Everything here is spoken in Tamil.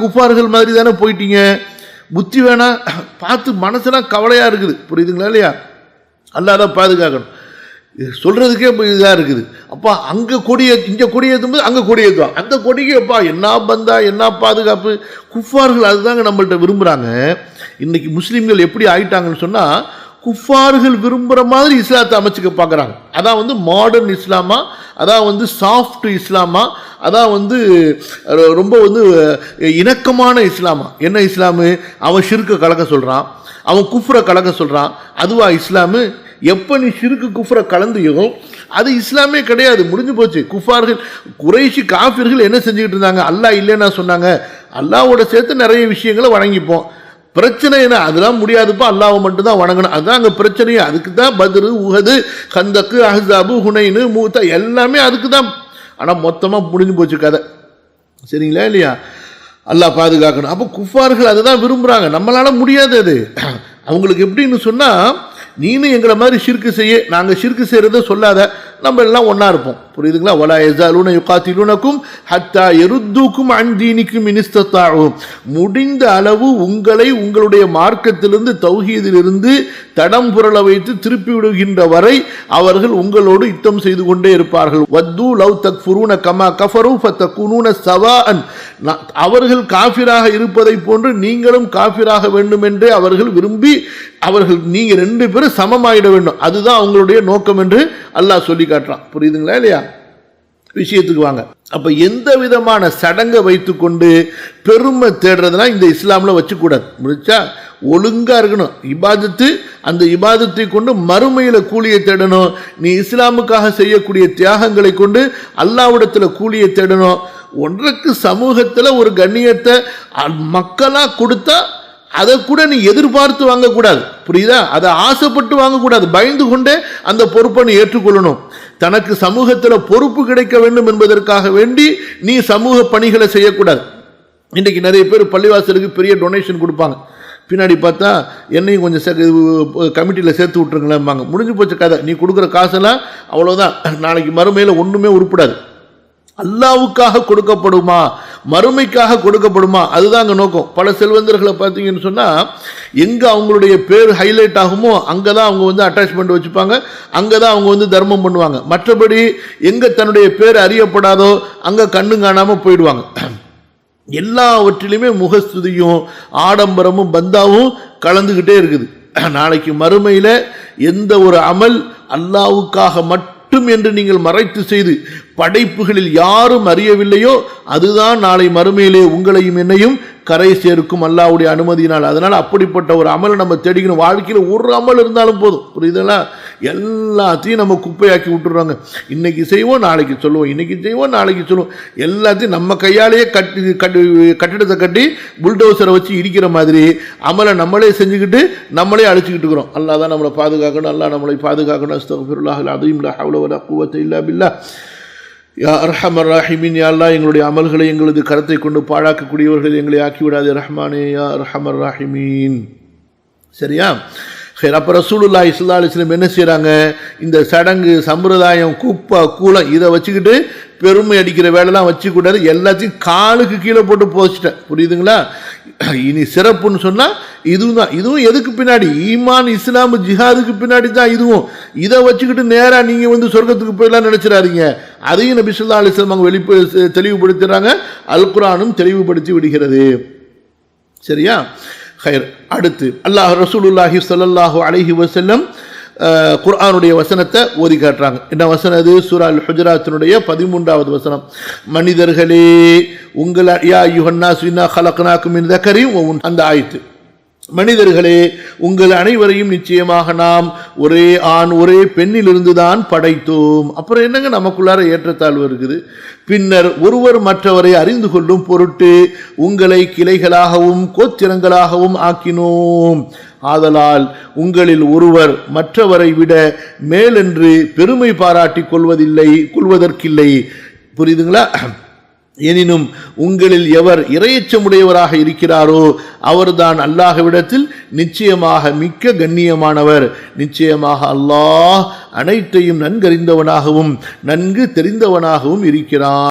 குஃபார்கள் மாதிரி தானே போயிட்டீங்க? புத்தி வேணா பார்த்து மனசெல்லாம் கவலையாக இருக்குது. புரியுதுங்களா இல்லையா? அல்லாத பாதுகாக்கணும். இது சொல்கிறதுக்கே இதாக இருக்குது. அப்பா அங்கே கொடியே இங்கே கொடியேற்றும்போது அங்கே கொடியேற்றுவான் அந்த கொடிக்கு எப்பா என்ன பந்தா என்ன பாதுகாப்பு? குஃபார்கள் அதுதாங்க நம்மள்ட்ட விரும்புகிறாங்க இன்னைக்கு முஸ்லீம்கள் எப்படி ஆயிட்டாங்கன்னு சொன்னால் குஃபார்கள் விரும்புகிற மாதிரி இஸ்லாத்தை அமைச்சுக்க பார்க்குறாங்க அதான் வந்து மாடர்ன் இஸ்லாமா? அதான் வந்து சாஃப்ட் இஸ்லாமா? அதான் வந்து ரொம்ப வந்து இணக்கமான இஸ்லாமா? என்ன இஸ்லாமு? அவன் ஷிர்க்கை கலக்க சொல்கிறான் அவன் குஃப்ரை கலக்க சொல்கிறான் அதுவா இஸ்லாமு? எப்போ நீ ஷிருக்கு குஃப்ரை கலந்தியோ அது இஸ்லாமே கிடையாது. முடிஞ்சு போச்சு. குஃபார்கள் குறைஷி காஃபிர்கள் என்ன செஞ்சுக்கிட்டு இருந்தாங்க? அல்லாஹ் இல்லைன்னா சொன்னாங்க. அல்லாவோட சேர்த்து நிறைய விஷயங்களை வணங்கிப்போம். பிரச்சனை என்ன? அதெல்லாம் முடியாதுப்பா. அல்லாவை மட்டும்தான் வணங்கணும். அதுதான் அங்கே பிரச்சனையே. அதுக்கு தான் பத்ரு உஹது கந்தக்கு அஹாபு ஹுனைனு மூத்தா எல்லாமே அதுக்கு தான் ஆனால் மொத்தமாக முடிஞ்சு போச்சு கதை. சரிங்களா இல்லையா? அல்லாஹ் பாதுகாக்கணும். அப்போ குஃபார்கள் அதை தான் விரும்புகிறாங்க நம்மளால் முடியாது அது. அவங்களுக்கு எப்படின்னு சொன்னால் நீனும் எங்களை மாதிரி ஷிர்க்கு செய்ய நாங்கள் ஷிர்க்கு செய்கிறத சொல்லாத. நம்ம எல்லாம் ஒன்றா இருப்போம். புரியுதுங்களா? ஒலா எசாலூன யுகாத்திலுனக்கும் ஹத்தா எருத்துக்கும் அன்தீனிக்கும் மினிஸ்தாகும் முடிந்த அளவு உங்களை உங்களுடைய மார்க்கத்திலிருந்து தௌஹீதிலிருந்து தடம் புரள வைத்து திருப்பி விடுகின்ற வரை அவர்கள் உங்களோடு யுத்தம் செய்து கொண்டே இருப்பார்கள். வத்து லவ் தக் ஃபுரூன கமா கஃபரு ஃபத்தகுனூன சவா அன் அவர்கள் காஃபிராக இருப்பதை போன்று நீங்களும் காஃபிராக வேண்டும் என்றே அவர்கள் விரும்பி அவர்கள் நீங்கள் ரெண்டு பேரும் சமமாயிட வேண்டும். அதுதான் அவங்களுடைய நோக்கம் என்று அல்லாஹ் சொல்லி காட்டுறான். புரியுதுங்களா இல்லையா? விஷயத்துக்கு வாங்க. அப்போ எந்த விதமான சடங்கை வைத்துக்கொண்டு பெருமை தேடுறதுனா இந்த இஸ்லாமில் வச்சுக்கூடாது. முடிச்சா ஒழுங்காக இருக்கணும். இபாதத்து அந்த இபாதத்தை கொண்டு மறுமையில் கூலியை தேடணும். நீ இஸ்லாமுக்காக செய்யக்கூடிய தியாகங்களை கொண்டு அல்லாவிடத்தில் கூலியை தேடணும். ஒன்றுக்கு சமூகத்தில் ஒரு கண்ணியத்தை அ- கொடுத்தா அதை கூட நீ எதிர்பார்த்து வாங்கக்கூடாது. புரியுதா? அதை ஆசைப்பட்டு வாங்கக்கூடாது. பயந்து கொண்டே அந்த பொறுப்பை நீ ஏற்றுக்கொள்ளணும். தனக்கு சமூகத்தில் பொறுப்பு கிடைக்க வேண்டும் என்பதற்காக வேண்டி நீ சமூக பணிகளை செய்யக்கூடாது. இன்றைக்கி நிறைய பேர் பள்ளிவாசலுக்கு பெரிய டொனேஷன் கொடுப்பாங்க. பின்னாடி பார்த்தா என்னையும் கொஞ்சம் சே கமிட்டியில் சேர்த்து விட்ருங்களேம்பாங்க முடிஞ்சு போச்ச கதை. நீ கொடுக்குற காசெல்லாம் அவ்வளோதான் நாளைக்கு மறுமையில் ஒன்றுமே உருப்படாது. அல்லாவுக்காக கொடுக்கப்படுமா? மறுமைக்காக கொடுக்கப்படுமா? அதுதான் அங்கே நோக்கம். பல செல்வந்தர்களை பார்த்தீங்கன்னு சொன்னால் எங்கே அவங்களுடைய பேர் ஹைலைட் ஆகுமோ அங்கே தான் அவங்க வந்து அட்டாச்மெண்ட் வச்சுப்பாங்க. அங்கே தான் அவங்க வந்து தர்மம் பண்ணுவாங்க. மற்றபடி எங்கே தன்னுடைய பேர் அறியப்படாதோ அங்கே கண்ணு காணாமல் போயிடுவாங்க. எல்லாவற்றிலுமே முகஸ்துதியும் ஆடம்பரமும் பந்தாவும் கலந்துக்கிட்டே இருக்குது. நாளைக்கு மறுமையில் எந்த ஒரு அமல் அல்லாவுக்காக மட்டும் என்று நீங்கள் மறைத்து செய்து படைப்புகளில் யாரும் அறியவில்லையோ அதுதான் நாளை மறுமையிலே உங்களையும் என்னையும் கரை சேர்க்கும் அல்லாவுடைய அனுமதியினால். அதனால் அப்படிப்பட்ட ஒரு அமலை நம்ம தேடிக்கணும். வாழ்க்கையில் ஒரு அமல் இருந்தாலும் போதும். புரியுதுங்களா? எல்லாத்தையும் நம்ம குப்பையாக்கி விட்டுறாங்க இன்றைக்கி செய்வோம் நாளைக்கு சொல்லுவோம். இன்றைக்கி செய்வோம் நாளைக்கு சொல்லுவோம். எல்லாத்தையும் நம்ம கையாலேயே கட்டி கட்டி கட்டிடத்தை கட்டி புல்டோசரை வச்சு இடிக்கிற மாதிரி அமலை நம்மளே செஞ்சுக்கிட்டு நம்மளே அழிச்சிக்கிட்டு இருக்கிறோம். அல்லா தான் நம்மளை பாதுகாக்கணும். அல்லா நம்மளை பாதுகாக்கணும். அஸ்தகுல்லாஹ் அதையும் ஹவுல வலா குவத்தை அப்படி பில்லா. யா அர்ஹமர் ராஹிமின் யாழ்லா எங்களுடைய அமல்களை எங்களது கருத்தை கொண்டு பாழாக்கக்கூடியவர்கள் எங்களை ஆக்கிவிடாது ரஹ்மானே யா அர்ஹமர் ராஹிமீன். சரியா? சரி அப்போ ரசூலுல்லா இஸ்லா அலிஸ்லம் என்ன செய்கிறாங்க இந்த சடங்கு சம்பிரதாயம் குப்பை கூலம் இதை வச்சுக்கிட்டு பெருமை அடிக்கிற வேலைலாம் வச்சுக்கூடாது. எல்லாத்தையும் காலுக்கு கீழே போட்டு போச்சிட்டேன் புரியுதுங்களா? இனி சிறப்புன்னு சொன்னால் இதுவும் தான். இதுவும் எதுக்கு பின்னாடி? ஈமான் இஸ்லாம் ஜிஹாதுக்கு பின்னாடி தான் இதுவும். இதை வச்சுக்கிட்டு நேராக நீங்கள் வந்து சொர்க்கத்துக்கு போயிடலாம் நினச்சிடாதீங்க. அதையும் நபி சொல்லா அலிஸ்லாம் அவங்க வெளிப்பு தெளிவுபடுத்துகிறாங்க அல்குரானும் தெளிவுபடுத்தி விடுகிறது. சரியா? ஹைர் அடுத்து அல்லாஹ் ரசூலுல்லாஹி சொல்லல்லாஹு அலஹி வசல்லம் குர்ஆனுடைய வசனத்தை ஓதி காட்டுறாங்க. என்ன வசனம் அது? சூரா அல் ஹுஜராத்தினுடைய பதிமூன்றாவது வசனம். மனிதர்களே உங்கள் யா யுஹன்னா சுன்னா ஹலக்னாக்கும் மின் தக்கரியும் அந்த ஆயத்து. மனிதர்களே உங்கள் அனைவரையும் நிச்சயமாக நாம் ஒரே ஆண் ஒரே பெண்ணிலிருந்து தான் படைத்தோம். அப்புறம் என்னங்க நமக்குள்ளார ஏற்றத்தாழ்வு இருக்குது? பின்னர் ஒருவர் மற்றவரை அறிந்து கொள்ளும் பொருட்டு உங்களை கிளைகளாகவும் கோத்திரங்களாகவும் ஆக்கினோம். ஆதலால் உங்களில் ஒருவர் மற்றவரை விட மேலென்று பெருமை பாராட்டிக் கொள்வதில்லை கொள்வதற்கில்லை. புரியுதுங்களா? எனினும் உங்களில் எவர் இரையச்சமுடையவராக இருக்கிறாரோ அவர்தான் அல்லாஹ்விடத்தில் நிச்சயமாக மிக்க கண்ணியமானவர். நிச்சயமாக அல்லாஹ் அனைத்தையும் நன்கறிந்தவனாகவும் நன்கு தெரிந்தவனாகவும் இருக்கிறான்.